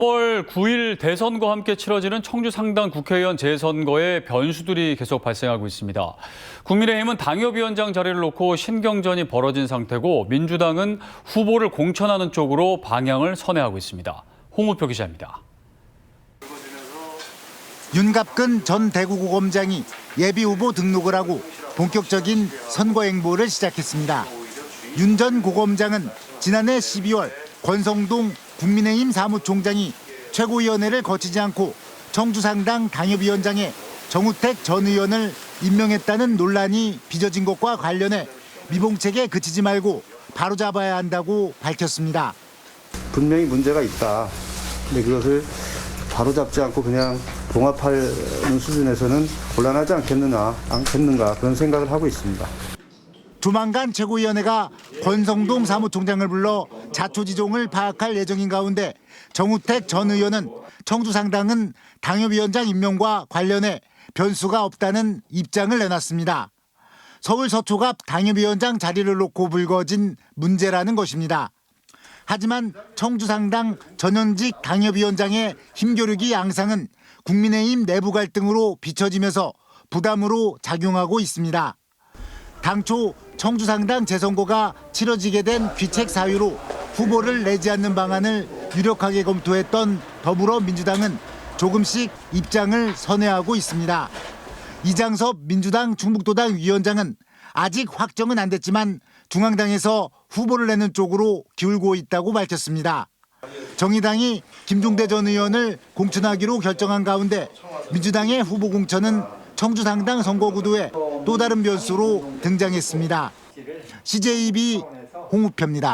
10월 9일 대선과 함께 치러지는 청주 상당 국회의원 재선거에 변수들이 계속 발생하고 있습니다. 국민의힘은 당협위원장 자리를 놓고 신경전이 벌어진 상태고 민주당은 후보를 공천하는 쪽으로 방향을 선회하고 있습니다. 홍우표 기자입니다. 윤갑근 전 대구고검장이 예비 후보 등록을 하고 본격적인 선거 행보를 시작했습니다. 윤 전 고검장은 지난해 12월 권성동 국민의힘 사무총장이 최고위원회를 거치지 않고 청주상당 당협위원장에 정우택 전 의원을 임명했다는 논란이 빚어진 것과 관련해 미봉책에 그치지 말고 바로잡아야 한다고 밝혔습니다. 분명히 문제가 있다. 근데 그것을 바로잡지 않고 그냥 봉합하는 수준에서는 곤란하지 않겠느냐, 않겠는가 그런 생각을 하고 있습니다. 조만간 최고위원회가 권성동 사무총장을 불러 자초지종을 파악할 예정인 가운데 정우택 전 의원은 청주상당은 당협위원장 임명과 관련해 변수가 없다는 입장을 내놨습니다. 서울 서초갑 당협위원장 자리를 놓고 불거진 문제라는 것입니다. 하지만 청주상당 전현직 당협위원장의 힘겨루기 양상은 국민의힘 내부 갈등으로 비춰지면서 부담으로 작용하고 있습니다. 당초 청주상당 재선거가 치러지게 된 귀책 사유로 후보를 내지 않는 방안을 유력하게 검토했던 더불어민주당은 조금씩 입장을 선회하고 있습니다. 이장섭 민주당 충북도당 위원장은 아직 확정은 안 됐지만 중앙당에서 후보를 내는 쪽으로 기울고 있다고 밝혔습니다. 정의당이 김종대 전 의원을 공천하기로 결정한 가운데 민주당의 후보 공천은 청주상당 선거 구도에 또 다른 변수로 등장했습니다. CJB 홍우표입니다.